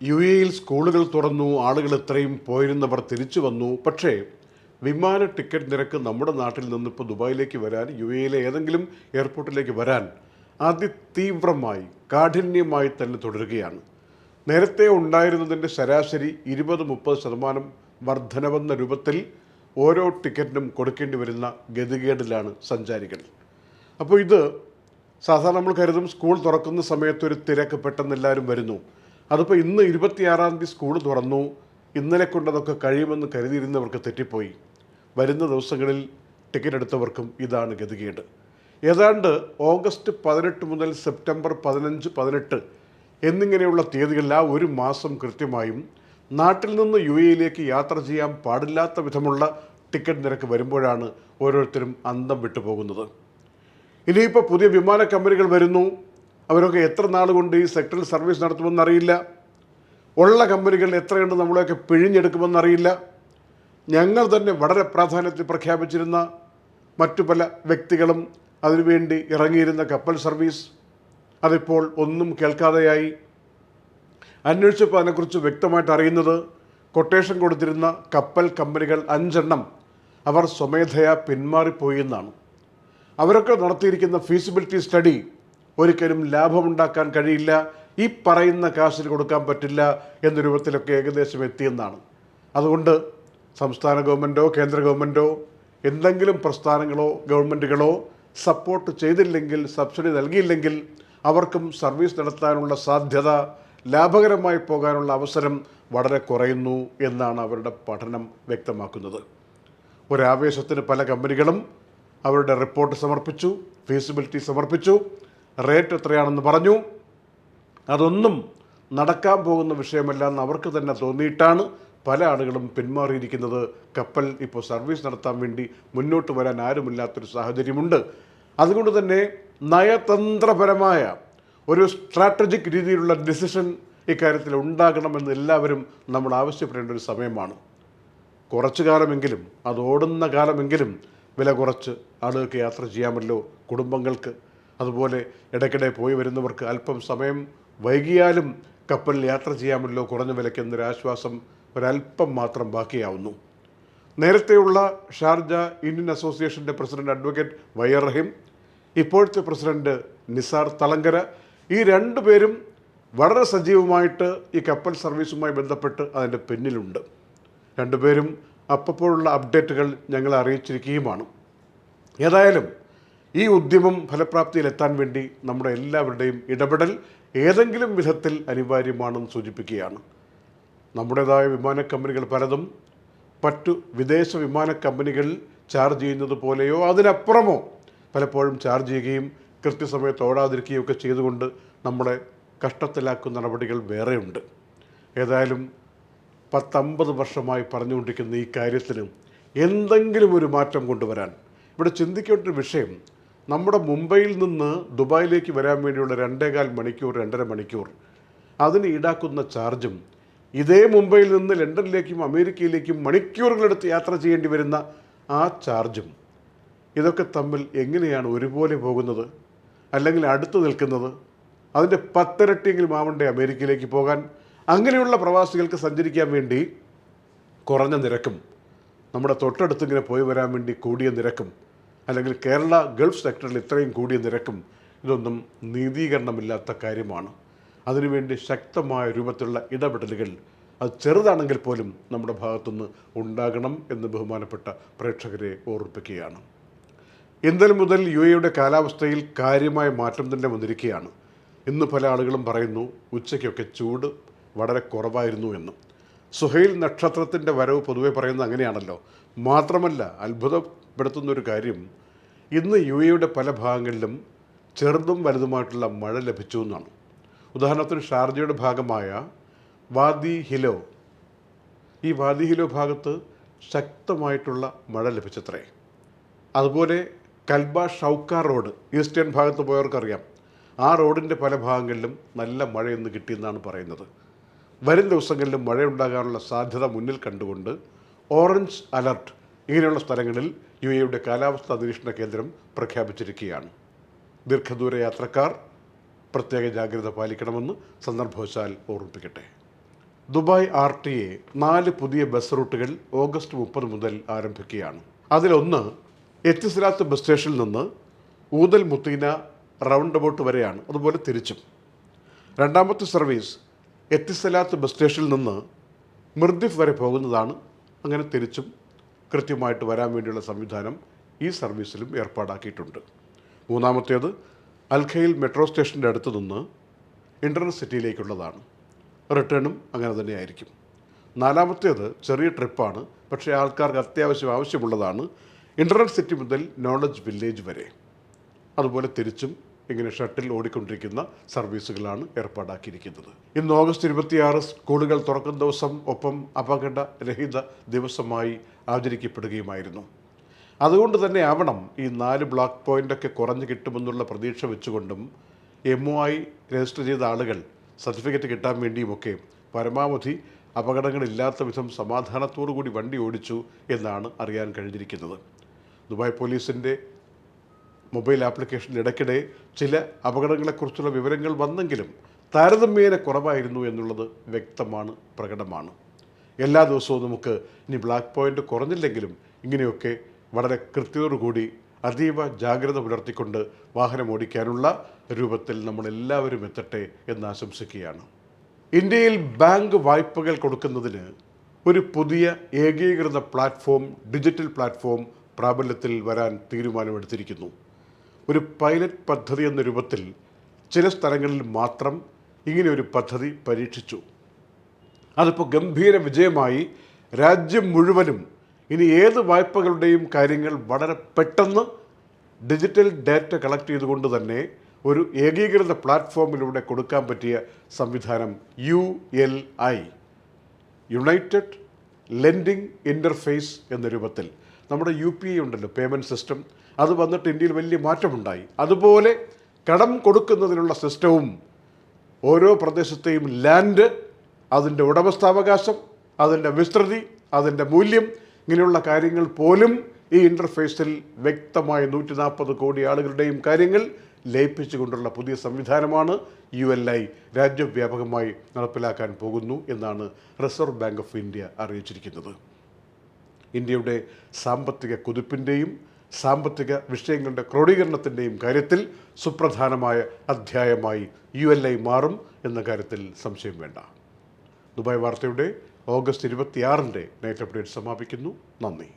U എയിൽ സ്കൂളുകൾ തുറന്നു ആളുകൾ ഇത്രയും പോയിരുന്നവർ തിരിച്ചു വന്നു. പക്ഷേ വിമാന ടിക്കറ്റ് നിരക്ക് നമ്മുടെ നാട്ടിൽ നിന്ന് ഇപ്പോൾ ദുബായിലേക്ക് വരാൻ യു എയിലെ ഏതെങ്കിലും എയർപോർട്ടിലേക്ക് വരാൻ അതിതീവ്രമായി കാഠിന്യമായി തന്നെ തുടരുകയാണ്. നേരത്തെ ഉണ്ടായിരുന്നതിന്റെ ശരാശരി ഇരുപത് മുപ്പത് ശതമാനം വർധനവെന്ന രൂപത്തിൽ ഓരോ ടിക്കറ്റിനും കൊടുക്കേണ്ടി വരുന്ന ഗതികേടിലാണ് സഞ്ചാരികൾ. അപ്പോൾ ഇത് സാധാരണ നമ്മൾ കരുതും സ്കൂൾ തുറക്കുന്ന സമയത്ത് ഒരു തിരക്ക് പെട്ടെന്ന് എല്ലാവരും വരുന്നു. അതിപ്പോൾ ഇന്ന് ഇരുപത്തിയാറാം തീയതി സ്കൂൾ തുറന്നു. ഇന്നലെ കൊണ്ടതൊക്കെ കഴിയുമെന്ന് കരുതിയിരുന്നവർക്ക് തെറ്റിപ്പോയി. വരുന്ന ദിവസങ്ങളിൽ ടിക്കറ്റ് എടുത്തവർക്കും ഇതാണ് ഗതികേട്. ഏതാണ്ട് ഓഗസ്റ്റ് പതിനെട്ട് മുതൽ സെപ്റ്റംബർ പതിനഞ്ച് പതിനെട്ട് എന്നിങ്ങനെയുള്ള തീയതികളിൽ ആ ഒരു മാസം കൃത്യമായും നാട്ടിൽ നിന്ന് യു എയിലേക്ക് യാത്ര ചെയ്യാൻ പാടില്ലാത്ത വിധമുള്ള ടിക്കറ്റ് നിരക്ക് വരുമ്പോഴാണ് ഓരോരുത്തരും അന്തം വിട്ടുപോകുന്നത്. ഇനിയിപ്പോൾ പുതിയ വിമാന കമ്പനികൾ വരുന്നു. അവരൊക്കെ എത്ര നാൾ കൊണ്ട് ഈ സെക്ടറിൽ സർവീസ് നടത്തുമെന്ന് അറിയില്ല ഉള്ള കമ്പനികൾ എത്രയുണ്ട് നമ്മളെയൊക്കെ പിഴിഞ്ഞെടുക്കുമെന്നറിയില്ല. ഞങ്ങൾ തന്നെ വളരെ പ്രാധാന്യത്തിൽ പ്രഖ്യാപിച്ചിരുന്ന മറ്റു പല വ്യക്തികളും അതിനുവേണ്ടി ഇറങ്ങിയിരുന്ന കപ്പൽ സർവീസ് അതിപ്പോൾ ഒന്നും കേൾക്കാതെയായി. അന്വേഷിച്ചപ്പോൾ അതിനെക്കുറിച്ച് വ്യക്തമായിട്ട് അറിയുന്നത് കൊട്ടേഷൻ കൊടുത്തിരുന്ന കപ്പൽ കമ്പനികൾ അഞ്ചെണ്ണം അവർ സ്വമേധയാ പിന്മാറിപ്പോയി എന്നാണ്. അവരൊക്കെ നടത്തിയിരിക്കുന്ന ഫീസിബിലിറ്റി സ്റ്റഡി ഒരിക്കലും ലാഭമുണ്ടാക്കാൻ കഴിയില്ല. ഈ പറയുന്ന കാശിൽ കൊടുക്കാൻ പറ്റില്ല എന്ന രൂപത്തിലൊക്കെ ഏകദേശം എത്തിയെന്നാണ്. അതുകൊണ്ട് സംസ്ഥാന ഗവൺമെന്റോ കേന്ദ്ര ഗവൺമെന്റോ എന്തെങ്കിലും പ്രസ്ഥാനങ്ങളോ ഗവൺമെന്റുകളോ സപ്പോർട്ട് ചെയ്തില്ലെങ്കിൽ സബ്സിഡി നൽകിയില്ലെങ്കിൽ അവർക്കും സർവീസ് നടത്താനുള്ള സാധ്യത ലാഭകരമായി പോകാനുള്ള അവസരം വളരെ കുറയുന്നു എന്നാണ് അവരുടെ പഠനം വ്യക്തമാക്കുന്നത്. ഒരാവേശത്തിന് പല കമ്പനികളും അവരുടെ റിപ്പോർട്ട് സമർപ്പിച്ചു ഫീസിബിലിറ്റി സമർപ്പിച്ചു റേറ്റ് എത്രയാണെന്ന് പറഞ്ഞു. അതൊന്നും നടക്കാൻ പോകുന്ന വിഷയമല്ല എന്ന് അവർക്ക് തന്നെ തോന്നിയിട്ടാണ് പല ആളുകളും പിന്മാറിയിരിക്കുന്നത്. കപ്പൽ ഇപ്പോൾ സർവീസ് നടത്താൻ വേണ്ടി മുന്നോട്ട് വരാൻ ആരുമില്ലാത്തൊരു സാഹചര്യമുണ്ട്. അതുകൊണ്ട് തന്നെ നയതന്ത്രപരമായ ഒരു സ്ട്രാറ്റജിക് രീതിയിലുള്ള ഡിസിഷൻ ഇക്കാര്യത്തിൽ ഉണ്ടാകണമെന്ന് എല്ലാവരും നമ്മൾ ആവശ്യപ്പെടേണ്ട ഒരു സമയമാണ്. കുറച്ചു കാലമെങ്കിലും അത് ഓടുന്ന കാലമെങ്കിലും വില കുറച്ച് ആളുകൾക്ക് യാത്ര ചെയ്യാമല്ലോ കുടുംബങ്ങൾക്ക്. അതുപോലെ ഇടയ്ക്കിടെ പോയി വരുന്നവർക്ക് അല്പം സമയം വൈകിയാലും കപ്പലിൽ യാത്ര ചെയ്യാമല്ലോ കുറഞ്ഞ വിലയ്ക്ക് എന്നൊരാശ്വാസം ഒരല്പം മാത്രം ബാക്കിയാവുന്നു. നേരത്തെയുള്ള ഷാർജ ഇന്ത്യൻ അസോസിയേഷന്റെ president advocate Y R Rahim ഇപ്പോഴത്തെ പ്രസിഡന്റ് നിസാർ തലങ്കര ഈ രണ്ടു പേരും വളരെ സജീവമായിട്ട് ഈ കപ്പൽ സർവീസുമായി ബന്ധപ്പെട്ട് അതിന്റെ പിന്നിലുണ്ട്. രണ്ടുപേരും അപ്പോഴുള്ള അപ്ഡേറ്റുകൾ ഞങ്ങളെ അറിയിച്ചിരിക്കുകയുമാണ്. ഏതായാലും ഈ ഉദ്യമം ഫലപ്രാപ്തിയിലെത്താൻ വേണ്ടി നമ്മുടെ എല്ലാവരുടെയും ഇടപെടൽ ഏതെങ്കിലും വിധത്തിൽ അനിവാര്യമാണെന്ന് സൂചിപ്പിക്കുകയാണ്. നമ്മുടേതായ വിമാന കമ്പനികൾ പലതും മറ്റു വിദേശ വിമാന കമ്പനികൾ ചാർജ് ചെയ്യുന്നത് പോലെയോ അതിനപ്പുറമോ പലപ്പോഴും ചാർജ് ചെയ്യുകയും കൃത്യസമയത്ത് ഓടാതിരിക്കുകയും ഒക്കെ ചെയ്തുകൊണ്ട് നമ്മളെ കഷ്ടത്തിലാക്കുന്ന നടപടികൾ വേറെയുണ്ട്. ഏതായാലും പത്തമ്പത് വർഷമായി പറഞ്ഞുകൊണ്ടിരിക്കുന്ന ഈ കാര്യത്തിന് എന്തെങ്കിലും ഒരു മാറ്റം കൊണ്ടുവരാൻ ഇവിടെ ചിന്തിക്കേണ്ട ഒരു വിഷയം നമ്മുടെ മുംബൈയിൽ നിന്ന് ദുബായിലേക്ക് വരാൻ വേണ്ടിയുള്ള രണ്ടേകാൽ മണിക്കൂർ രണ്ടര മണിക്കൂർ. അതിന് ഈടാക്കുന്ന ചാർജും ഇതേ മുംബൈയിൽ നിന്ന് ലണ്ടനിലേക്കും അമേരിക്കയിലേക്കും മണിക്കൂറുകളെടുത്ത് യാത്ര ചെയ്യേണ്ടി വരുന്ന ആ ചാർജും. ഇതൊക്കെ തമ്മിൽ എങ്ങനെയാണ് ഒരുപോലെ പോകുന്നത്? അല്ലെങ്കിൽ അടുത്ത് നിൽക്കുന്നത്? അതിന്റെ പത്തിരട്ടിയെങ്കിലും ആവണ്ടേ അമേരിക്കയിലേക്ക് പോകാൻ? അങ്ങനെയുള്ള പ്രവാസികൾക്ക് സഞ്ചരിക്കാൻ വേണ്ടി കുറഞ്ഞ നിരക്കും നമ്മുടെ തൊട്ടടുത്തിങ്ങനെ പോയി വരാൻ വേണ്ടി കൂടിയ നിരക്കും അല്ലെങ്കിൽ കേരള ഗൾഫ് സെക്ടറിൽ ഇത്രയും കൂടിയ നിരക്കും ഇതൊന്നും നീതീകരണമില്ലാത്ത കാര്യമാണ്. അതിനുവേണ്ടി ശക്തമായ രൂപത്തിലുള്ള ഇടപെടലുകൾ അത് ചെറുതാണെങ്കിൽ പോലും നമ്മുടെ ഭാഗത്തുനിന്ന് ഉണ്ടാകണം എന്ന് ബഹുമാനപ്പെട്ട പ്രേക്ഷകരെ ഓർമ്മിപ്പിക്കുകയാണ്. ഇന്നലെ മുതൽ യു എയുടെ കാലാവസ്ഥയിൽ കാര്യമായ മാറ്റം തന്നെ വന്നിരിക്കുകയാണ്. ഇന്ന് പല ആളുകളും പറയുന്നു ഉച്ചയ്ക്കൊക്കെ ചൂട് വളരെ കുറവായിരുന്നു എന്ന്. സുഹൈൽ നക്ഷത്രത്തിന്റെ വരവ് പൊതുവെ പറയുന്നത് അങ്ങനെയാണല്ലോ. മാത്രമല്ല അത്ഭുതപ്പെടുത്തുന്ന ഒരു കാര്യം ഇന്ന് യു എയുടെ പല ഭാഗങ്ങളിലും ചെറുതും വലുതുമായിട്ടുള്ള മഴ ലഭിച്ചു എന്നാണ്. ഉദാഹരണത്തിന് ഷാർജയുടെ ഭാഗമായ വാദി ഹിലോ. ഈ വാദി ഹിലോ ഭാഗത്ത് ശക്തമായിട്ടുള്ള മഴ ലഭിച്ചത്രേ. അതുപോലെ കൽബ ഷൗക്ക റോഡ് ഈസ്റ്റേൺ ഭാഗത്ത് പോയവർക്കറിയാം. ആ റോഡിന്റെ പല ഭാഗങ്ങളിലും നല്ല മഴയൊന്ന് കിട്ടിയെന്നാണ് പറയുന്നത്. വരും ദിവസങ്ങളിലും മഴയുണ്ടാകാനുള്ള സാധ്യത മുന്നിൽ കണ്ടുകൊണ്ട് ഓറഞ്ച് അലർട്ട് ഇങ്ങനെയുള്ള സ്ഥലങ്ങളിൽ യു എയുടെ കാലാവസ്ഥാ നിരീക്ഷണ കേന്ദ്രം പ്രഖ്യാപിച്ചിരിക്കുകയാണ്. ദീർഘദൂര യാത്രക്കാർ പ്രത്യേക ജാഗ്രത പാലിക്കണമെന്ന് സന്ദർഭവശാൽ ഓർമ്മിപ്പിക്കട്ടെ. ദുബായ് ആർ ടി എ നാല് പുതിയ ബസ് റൂട്ടുകൾ ഓഗസ്റ്റ് മുപ്പത് മുതൽ ആരംഭിക്കുകയാണ്. അതിലൊന്ന് എത്തിസിലാത്ത് ബസ് സ്റ്റേഷനിൽ നിന്ന് ഊതൽ മുത്തീന റൗണ്ട് അബൌട്ട് വരെയാണ് അതുപോലെ തിരിച്ചും. രണ്ടാമത്തെ സർവീസ് എത്തിസലാത്ത് ബസ് സ്റ്റേഷനിൽ നിന്ന് മിർദിഫ് വരെ പോകുന്നതാണ്. അങ്ങനെ തിരിച്ചും കൃത്യമായിട്ട് വരാൻ വേണ്ടിയുള്ള സംവിധാനം ഈ സർവീസിലും ഏർപ്പാടാക്കിയിട്ടുണ്ട്. മൂന്നാമത്തേത് അൽഖയിൽ മെട്രോ സ്റ്റേഷന്റെ അടുത്ത് നിന്ന് ഇന്റർണൽ സിറ്റിയിലേക്കുള്ളതാണ്. റിട്ടേണും അങ്ങനെ തന്നെ ആയിരിക്കും നാലാമത്തേത് ചെറിയ ട്രിപ്പാണ്. പക്ഷേ ആൾക്കാർക്ക് അത്യാവശ്യം ആവശ്യമുള്ളതാണ് ഇന്റർണൽ സിറ്റി മുതൽ നോളജ് വില്ലേജ് വരെ. അതുപോലെ തിരിച്ചും ഇങ്ങനെ ഷട്ടിൽ ഓടിക്കൊണ്ടിരിക്കുന്ന സർവീസുകളാണ് ഏർപ്പാടാക്കിയിരിക്കുന്നത്. ഇന്ന് ഓഗസ്റ്റ് ഇരുപത്തിയാറ് സ്കൂളുകൾ തുറക്കുന്ന ദിവസം ഒപ്പം അപകട രഹിത ദിവസമായി ആചരിക്കപ്പെടുകയുമായിരുന്നു. അതുകൊണ്ട് തന്നെ ആവണം ഈ നാല് ബ്ലോക്ക് പോയിന്റൊക്കെ കുറഞ്ഞു കിട്ടുമെന്നുള്ള പ്രതീക്ഷ വെച്ചുകൊണ്ടും എം ഒ രജിസ്റ്റർ ചെയ്ത ആളുകൾ സർട്ടിഫിക്കറ്റ് കിട്ടാൻ വേണ്ടിയുമൊക്കെ പരമാവധി അപകടങ്ങളില്ലാത്ത വിധം സമാധാനത്തോടു കൂടി വണ്ടി ഓടിച്ചു എന്നാണ് അറിയാൻ കഴിഞ്ഞിരിക്കുന്നത്. ദുബായ് പോലീസിന്റെ മൊബൈൽ ആപ്ലിക്കേഷനിൽ ഇടയ്ക്കിടെ ചില അപകടങ്ങളെക്കുറിച്ചുള്ള വിവരങ്ങൾ വന്നെങ്കിലും താരതമ്യേന കുറവായിരുന്നു എന്നുള്ളത് വ്യക്തമാണ് പ്രകടമാണ്. എല്ലാ ദിവസവും നമുക്ക് ഇനി ബ്ലാക്ക് പോയിന്റ് കുറഞ്ഞില്ലെങ്കിലും ഇങ്ങനെയൊക്കെ വളരെ കൃത്യതയോടുകൂടി അതീവ ജാഗ്രത പുലർത്തിക്കൊണ്ട് വാഹനം ഓടിക്കാനുള്ള രൂപത്തിൽ നമ്മളെല്ലാവരും എത്തട്ടെ എന്ന് ആശംസിക്കുകയാണ്. ഇന്ത്യയിൽ ബാങ്ക് വായ്പകൾ കൊടുക്കുന്നതിന് ഒരു പുതിയ ഏകീകൃത പ്ലാറ്റ്ഫോം ഡിജിറ്റൽ പ്ലാറ്റ്ഫോം പ്രാബല്യത്തിൽ വരാൻ തീരുമാനമെടുത്തിരിക്കുന്നു. ഒരു പൈലറ്റ് പദ്ധതി എന്ന രൂപത്തിൽ ചില സ്ഥലങ്ങളിൽ മാത്രം ഇങ്ങനെ ഒരു പദ്ധതി പരീക്ഷിച്ചു. അതിപ്പോൾ ഗംഭീര വിജയമായി രാജ്യം മുഴുവനും ഇനി ഏത് വായ്പകളുടെയും കാര്യങ്ങൾ വളരെ പെട്ടെന്ന് ഡിജിറ്റൽ ഡാറ്റ കളക്ട് ചെയ്തുകൊണ്ട് തന്നെ ഒരു ഏകീകൃത പ്ലാറ്റ്ഫോമിലൂടെ കൊടുക്കാൻ പറ്റിയ സംവിധാനം U L I. United lending interface എന്ന രൂപത്തിൽ നമ്മുടെ യു പി ഐ ഉണ്ടല്ലോ പേയ്മെന്റ് സിസ്റ്റം. അത് വന്നിട്ട് ഇന്ത്യയിൽ വലിയ മാറ്റമുണ്ടായി. അതുപോലെ കടം കൊടുക്കുന്നതിനുള്ള സിസ്റ്റവും ഓരോ പ്രദേശത്തെയും ലാൻഡ് അതിന്റെ ഉടമസ്ഥാവകാശം അതിന്റെ വിസ്തൃതി അതിന്റെ മൂല്യം ഇങ്ങനെയുള്ള കാര്യങ്ങൾ പോലും ഈ ഇന്റർഫേസിൽ വ്യക്തമായ നൂറ്റി നാൽപ്പത് കോടി ആളുകളുടെയും കാര്യങ്ങൾ ലയിപ്പിച്ചുകൊണ്ടുള്ള പുതിയ സംവിധാനമാണ് യു എൽ ഐ രാജ്യവ്യാപകമായി നടപ്പിലാക്കാൻ പോകുന്നു എന്നാണ് റിസർവ് ബാങ്ക് ഓഫ് ഇന്ത്യ അറിയിച്ചിരിക്കുന്നത്. ഇന്ത്യയുടെ സാമ്പത്തിക കുതിപ്പിന്റെയും സാമ്പത്തിക വിഷയങ്ങളുടെ ക്രോഡീകരണത്തിന്റെയും കാര്യത്തിൽ സുപ്രധാനമായ അധ്യായമായി യു എൽ ഐ മാറും എന്ന കാര്യത്തിൽ സംശയം വേണ്ട. ദുബായ് വാർത്തയുടെ ഓഗസ്റ്റ് ഇരുപത്തിയാറിന്റെ നൈറ്റ് അപ്ഡേറ്റ് സമാപിക്കുന്നു. നന്ദി.